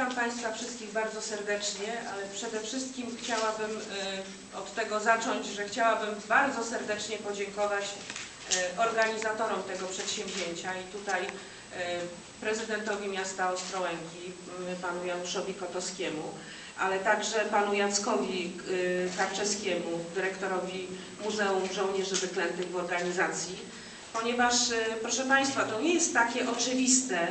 Witam Państwa wszystkich bardzo serdecznie, ale przede wszystkim chciałabym e, od tego zacząć, że chciałabym bardzo serdecznie podziękować e, organizatorom tego przedsięwzięcia i tutaj e, prezydentowi miasta Ostrołęki, panu Januszowi Kotowskiemu, ale także panu Jackowi Karczeskiemu, dyrektorowi Muzeum Żołnierzy Wyklętych w organizacji, ponieważ, proszę Państwa, to nie jest takie oczywiste,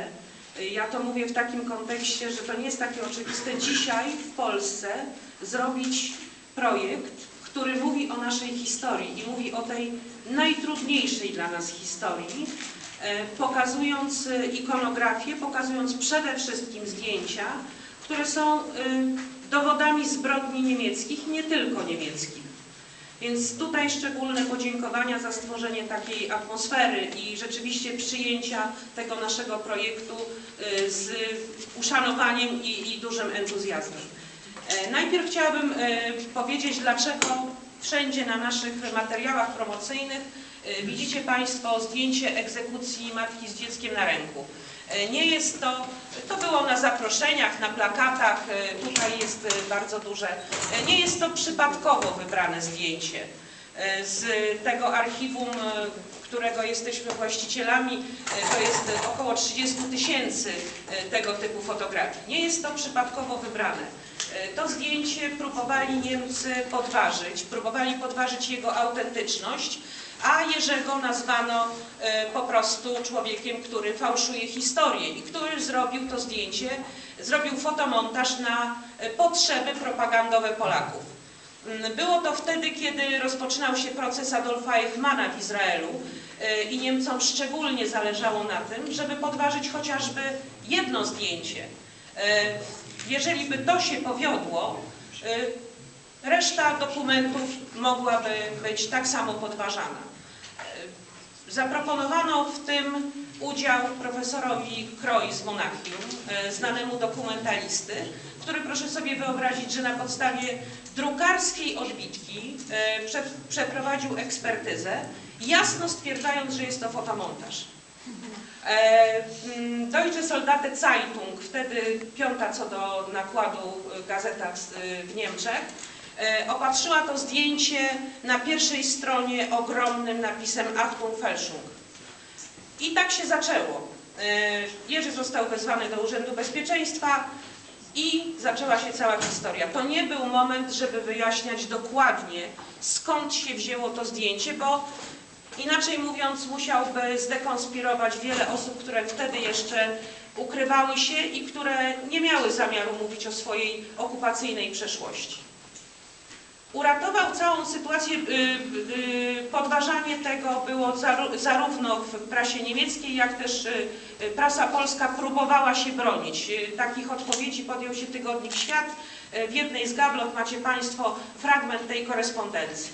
ja to mówię w takim kontekście, że to nie jest takie oczywiste dzisiaj w Polsce zrobić projekt, który mówi o naszej historii i mówi o tej najtrudniejszej dla nas historii, e, pokazując e, ikonografię, pokazując przede wszystkim zdjęcia, które są e, dowodami zbrodni niemieckich nie tylko niemieckich. Więc tutaj szczególne podziękowania za stworzenie takiej atmosfery i rzeczywiście przyjęcia tego naszego projektu y, z uszanowaniem i, i dużym entuzjazmem. E, Najpierw chciałabym e, powiedzieć, dlaczego wszędzie na naszych materiałach promocyjnych widzicie Państwo zdjęcie egzekucji matki z dzieckiem na ręku. E, Nie jest to, to było na zaproszeniach, na plakatach, e, tutaj jest e, bardzo duże. E, Nie jest to przypadkowo wybrane zdjęcie e, z tego archiwum, e, którego jesteśmy właścicielami. E, To jest e, około 30 tysięcy e, tego typu fotografii. Nie jest to przypadkowo wybrane. E, To zdjęcie próbowali Niemcy podważyć, próbowali podważyć jego autentyczność, a Jerzego nazwano e, po prostu człowiekiem, który fałszuje historię i który zrobił to zdjęcie, zrobił fotomontaż na e, potrzeby propagandowe Polaków. Mm, Było to wtedy, kiedy rozpoczynał się proces Adolfa Eichmana w Izraelu e, i Niemcom szczególnie zależało na tym, żeby podważyć chociażby jedno zdjęcie. Jeżeli by to się powiodło, Reszta dokumentów mogłaby być tak samo podważana. Zaproponowano w tym udział profesorowi Kroi z Monachium, e, znanemu dokumentalisty, który proszę sobie wyobrazić, że na podstawie drukarskiej odbitki e, prze, przeprowadził ekspertyzę, jasno stwierdzając, że jest to fotomontaż. E, mm, Deutsche Soldate Zeitung, wtedy piąta co do nakładu gazeta w Niemczech, opatrzyła to zdjęcie na pierwszej stronie ogromnym napisem Achtung Fälschung. I tak się zaczęło. E, Jerzy został wezwany do Urzędu Bezpieczeństwa i zaczęła się cała historia. To nie był moment, żeby wyjaśniać dokładnie, skąd się wzięło to zdjęcie, bo Inaczej mówiąc, musiałby zdekonspirować wiele osób, które wtedy jeszcze ukrywały się i które nie miały zamiaru mówić o swojej okupacyjnej przeszłości. Uratował całą sytuację, y, y, podważanie tego było zarówno w prasie niemieckiej, jak też y, prasa polska próbowała się bronić. Takich odpowiedzi podjął się tygodnik Świat. W jednej z gablot macie Państwo fragment tej korespondencji.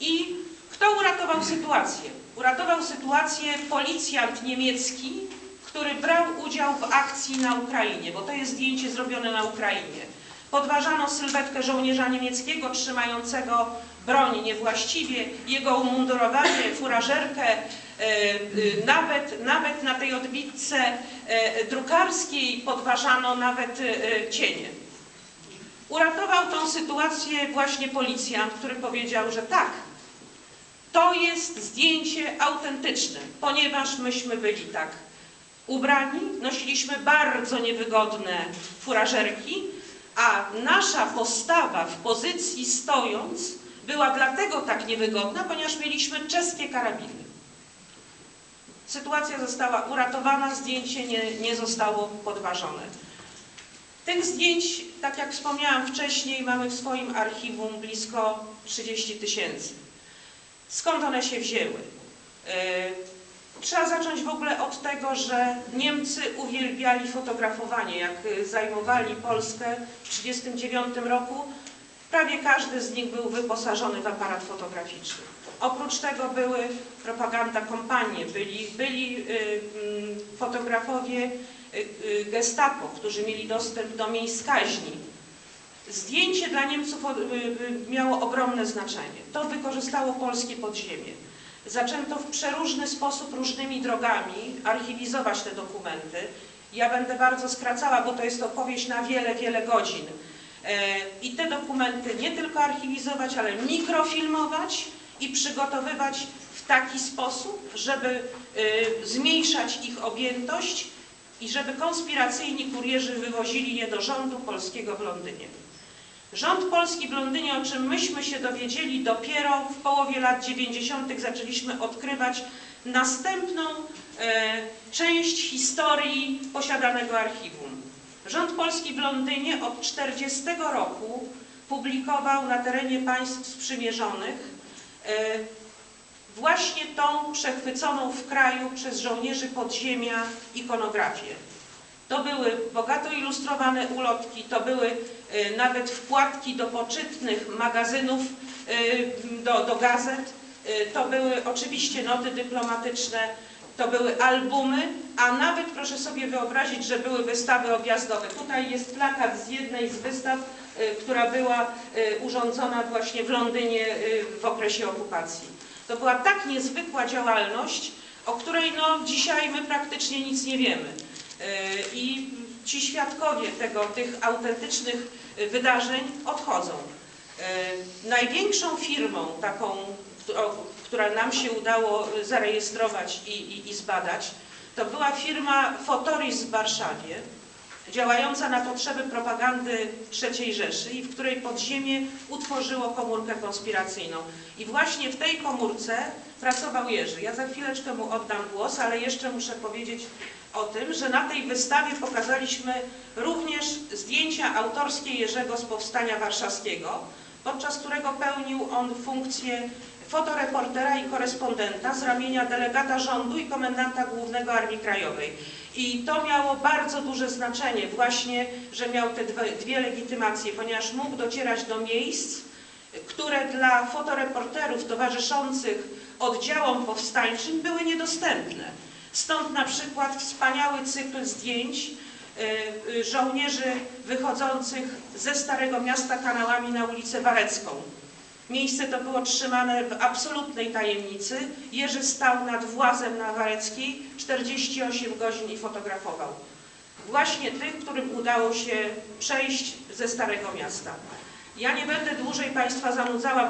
I kto uratował sytuację? Uratował sytuację policjant niemiecki, który brał udział w akcji na Ukrainie, bo to jest zdjęcie zrobione na Ukrainie. Podważano sylwetkę żołnierza niemieckiego trzymającego broń niewłaściwie, jego umundurowanie, furażerkę, e, e, nawet, nawet na tej odbitce e, drukarskiej podważano nawet cienie. Uratował tą sytuację właśnie policjant, który powiedział, że tak, to jest zdjęcie autentyczne, ponieważ myśmy byli tak ubrani, nosiliśmy bardzo niewygodne furażerki, nasza postawa w pozycji stojąc była dlatego tak niewygodna, ponieważ mieliśmy czeskie karabiny. Sytuacja została uratowana, zdjęcie nie, nie zostało podważone. Tych zdjęć, tak jak wspomniałam wcześniej, mamy w swoim archiwum blisko 30 tysięcy. Skąd one się wzięły? Trzeba zacząć w ogóle od tego, że Niemcy uwielbiali fotografowanie. Jak e, zajmowali Polskę w 1939 roku, prawie każdy z nich był wyposażony w aparat fotograficzny. Oprócz tego były propaganda kompanie, byli, byli y, mm, fotografowie y, y, gestapo, którzy mieli dostęp do miejsc kaźni. Zdjęcie dla Niemców y, y, miało ogromne znaczenie. To wykorzystało polskie podziemie. Zaczęto w przeróżny sposób, różnymi drogami archiwizować te dokumenty Ja będę bardzo skracała, bo to jest opowieść na wiele, wiele godzin. E, I te dokumenty nie tylko archiwizować, ale mikrofilmować i przygotowywać w taki sposób, żeby e, zmniejszać ich objętość i żeby konspiracyjni kurierzy wywozili je do rządu polskiego w Londynie. Rząd polski w Londynie, o czym myśmy się dowiedzieli dopiero w połowie lat 90. zaczęliśmy odkrywać następną e, część historii posiadanego archiwum. Rząd polski w Londynie od 40 roku publikował na terenie państw sprzymierzonych e, właśnie tą przechwyconą w kraju przez żołnierzy podziemia ikonografię. To były bogato ilustrowane ulotki, to były e, nawet wkładki do poczytnych magazynów, e, do, do gazet, e, to były oczywiście noty dyplomatyczne, to były albumy, a nawet proszę sobie wyobrazić, że były wystawy objazdowe. Tutaj jest plakat z jednej z wystaw, która była urządzona właśnie w Londynie w okresie okupacji. To była tak niezwykła działalność, o której no, dzisiaj my praktycznie nic nie wiemy. E, I ci świadkowie tego, tych autentycznych wydarzeń odchodzą. E, Największą firmą taką, która nam się udało zarejestrować i, i, i zbadać, to była firma Fotoris w Warszawie, działająca na potrzeby propagandy III Rzeszy i w której podziemie utworzyło komórkę konspiracyjną. I właśnie w tej komórce pracował Jerzy. Ja za chwileczkę mu oddam głos, ale jeszcze muszę powiedzieć o tym, że na tej wystawie pokazaliśmy również zdjęcia autorskie Jerzego z Powstania Warszawskiego, podczas którego pełnił on funkcję fotoreportera i korespondenta z ramienia delegata rządu i komendanta głównego Armii Krajowej. I to miało bardzo duże znaczenie właśnie, że miał te dwie, legitymacje, ponieważ mógł docierać do miejsc, które dla fotoreporterów towarzyszących oddziałom powstańczym były niedostępne. Stąd na przykład wspaniały cykl zdjęć y, y, żołnierzy wychodzących ze Starego Miasta kanałami na ulicę Warecką. Miejsce to było trzymane w absolutnej tajemnicy. Jerzy stał nad włazem na Wareckiej 48 godzin i fotografował. Właśnie tych, którym udało się przejść ze Starego Miasta. Ja nie będę dłużej Państwa zanudzała,